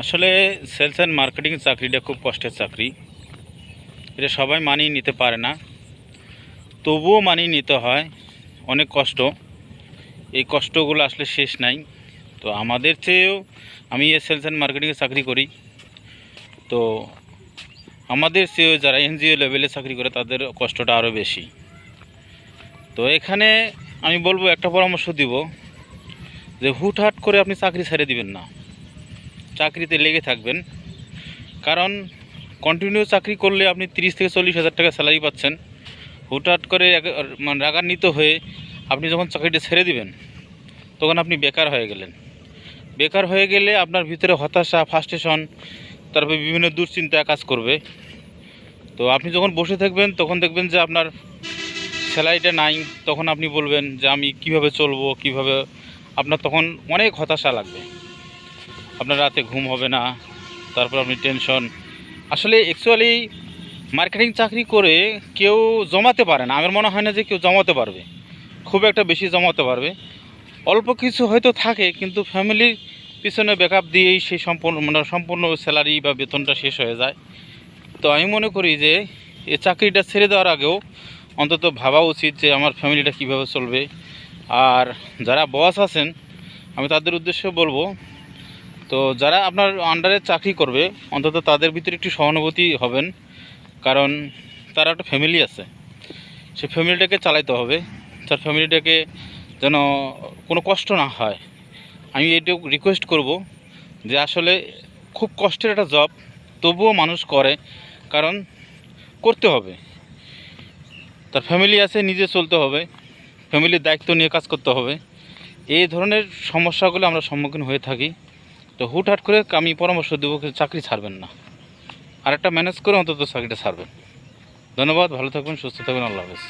আসলে sales and marketing চাকরিটা খুব কষ্টের চাকরি। এটা সবাই মানিয়ে নিতে পারে না। তবুও মানিয়ে নিতে হয়। অনেক কষ্ট। এই কষ্টগুলো আসলে শেষ নাই। তো আমাদের চেয়েও আমি এই সেলস অ্যান্ড মার্কেটিংয়ে চাকরি করি। তো আমাদের চেয়েও যারা এনজিও লেভেলে চাকরি করে, তাদের কষ্টটা আরও বেশি। তো এখানে আমি বলব একটা পরামর্শ দিব যে হুটহাট করে আপনি চাকরি ছেড়ে দিবেন না। চাকরিতে লেগে থাকবেন। কারণ কন্টিনিউ চাকরি করলে আপনি তিরিশ থেকে চল্লিশ হাজার টাকা স্যালারি পাচ্ছেন। হুটহাট করে মানে রাগান্বিত হয়ে আপনি যখন চাকরিটা ছেড়ে দিবেন, তখন আপনি বেকার হয়ে গেলেন। বেকার হয়ে গেলে আপনার ভিতরে হতাশা ফাস্ট্রেশন তারপরে বিভিন্ন দুশ্চিন্তা কাজ করবে। তো আপনি যখন বসে থাকবেন, তখন দেখবেন যে আপনার স্যালারিটা নাই। তখন আপনি বলবেন যে আমি কীভাবে চলবো, কীভাবে আপনার তখন অনেক হতাশা লাগবে। আপনার রাতে ঘুম হবে না, তারপর আপনি টেনশন আসলে অ্যাকচুয়ালি মার্কেটিং চাকরি করে কেউ জমাতে পারে না। আমার মনে হয় না যে কেউ জমাতে পারবে। খুব একটা বেশি জমাতে পারবে। অল্প কিছু হয়তো থাকে, কিন্তু ফ্যামিলির পিছনে ব্যাকআপ দিয়েই সেই সম্পূর্ণ মানে সম্পূর্ণ স্যালারি বা বেতনটা শেষ হয়ে যায়। তো আমি মনে করি যে, এই চাকরিটা ছেড়ে দেওয়ার আগেও অন্তত ভাবা উচিত যে আমার ফ্যামিলিটা কীভাবে চলবে। আর যারা বস আছেন, আমি তাদের উদ্দেশ্যে বলব তো যারা আপনার আন্ডারে চাকরি করবে, অন্তত তাদের ভিতরে একটু সহানুভূতি হবেন। কারণ তার একটা ফ্যামিলি আছে। সেই ফ্যামিলিটাকে চালাইতে হবে। তার ফ্যামিলিটাকে যেন কোনো কষ্ট না হয়। আমি এইটুকু রিকোয়েস্ট করব যে আসলে খুব কষ্টের একটা জব তবুও মানুষ করে, কারণ করতে হবে। তার ফ্যামিলি আছে, নিজে চলতে হবে। ফ্যামিলির দায়িত্ব নিয়ে কাজ করতে হবে। এই ধরনের সমস্যাগুলো আমরা সম্মুখীন হয়ে থাকি। তো হুটহাট করে আমি পরামর্শ দেবো চাকরি ছাড়বেন না। আর একটা ম্যানেজ করে অন্তত চাকরিটা ছাড়বেন। ধন্যবাদ, ভালো থাকবেন, সুস্থ থাকবেন, আল্লাহ হাফেজ।